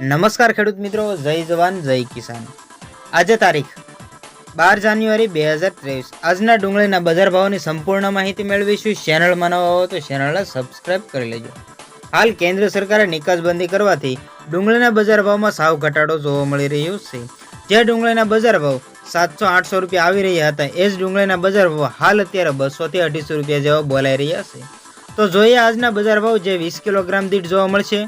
નમસ્કાર ખેડૂત મિત્રો, જય જવાન, જય કિસાન. આજે તારીખ બાર જાન્યુઆરી બે હજાર ત્રેવીસ. આજના ડુંગળીના બજાર ભાવની સંપૂર્ણ માહિતી મેળવીશું. ચેનલમાં નવા હો તો ચેનલને સબસ્ક્રાઇબ કરી લેજો. હાલ કેન્દ્ર સરકારે નિકાસબંધી કરવાથી ડુંગળીના બજાર ભાવમાં સાવ ઘટાડો જોવા મળી રહ્યો છે. જે ડુંગળીના બજાર ભાવ સાતસો આઠસો રૂપિયા આવી રહ્યા હતા, એ જ ડુંગળીના બજાર ભાવ હાલ અત્યારે બસોથી અઢીસો રૂપિયા જેવા બોલાઈ રહ્યા છે. તો જોઈએ આજના બજાર ભાવ જે વીસ કિલોગ્રામ દીઠ જોવા મળશે.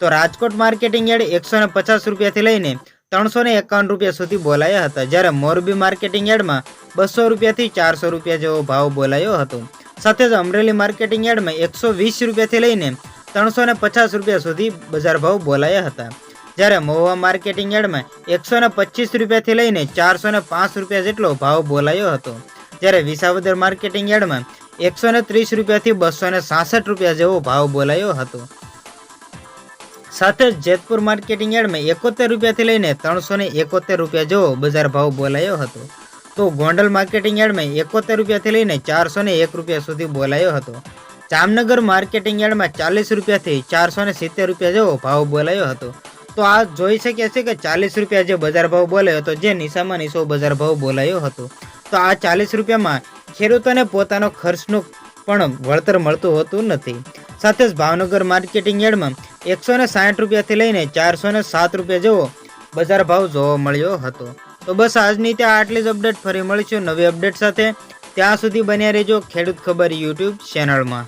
તો રાજકોટ માર્કેટિંગ યાર્ડ એકસો ને પચાસ રૂપિયાથી લઈને ત્રણસો ને એકાવન રૂપિયા સુધી બોલાયા હતા. જ્યારે મોરબી માર્કેટિંગ યાર્ડમાં બસો રૂપિયાથી ચારસો રૂપિયા જેવો ભાવ બોલાયો હતો. સાથે જ અમરેલી માર્કેટિંગ યાર્ડમાં એકસો વીસ રૂપિયાથી લઈને ત્રણસો ને પચાસ રૂપિયા સુધી બજાર ભાવ બોલાયા હતા. જ્યારે મહુવા માર્કેટિંગ યાર્ડમાં એકસો ને પચીસ રૂપિયાથી લઈને ચારસો ને પાંચ રૂપિયા જેટલો ભાવ બોલાયો હતો. જ્યારે વિસાવદર માર્કેટિંગ યાર્ડમાં એકસો ને ત્રીસ રૂપિયાથી બસો ને સાસઠ રૂપિયા જેવો ભાવ બોલાયો હતો. સાથે જ જેતપુર માર્કેટિંગ યાર્ડમાં એકોતેર રૂપિયાથી લઈને ત્રણસો ને એકોતેર રૂપિયા જેવો બજાર ભાવ બોલાયો હતો. તો ગોંડલ માર્કેટિંગ યાર્ડમાં એકોતેર રૂપિયાથી લઈને ચારસો ને એક રૂપિયા સુધી બોલાયો હતો. જામનગર માર્કેટિંગ યાર્ડમાં ચાલીસ રૂપિયાથી ચારસો ને સિત્તેર રૂપિયા જેવો ભાવ બોલાયો હતો. તો આ જોઈ શકીએ છીએ કે ચાલીસ રૂપિયા જે બજાર ભાવ બોલાયો હતો, જે નિશામાં નિશો બજાર ભાવ બોલાયો હતો. તો આ ચાલીસ રૂપિયામાં ખેડૂતોને પોતાનો ખર્ચનું પણ વળતર મળતું હોતું નથી. સાથે જ ભાવનગર માર્કેટિંગ યાર્ડમાં એકસો ને સાઠ રૂપિયાથી લઈને ચારસો ને સાત રૂપિયા જેવો બજાર ભાવ જોવા મળ્યો હતો. તો બસ આજની ત્યાં આટલી જ અપડેટ ફરી મળીશું નવી અપડેટ સાથે. ત્યાં સુધી બન્યા રહેજો ખેડૂત ખબર યુટ્યુબ ચેનલમાં.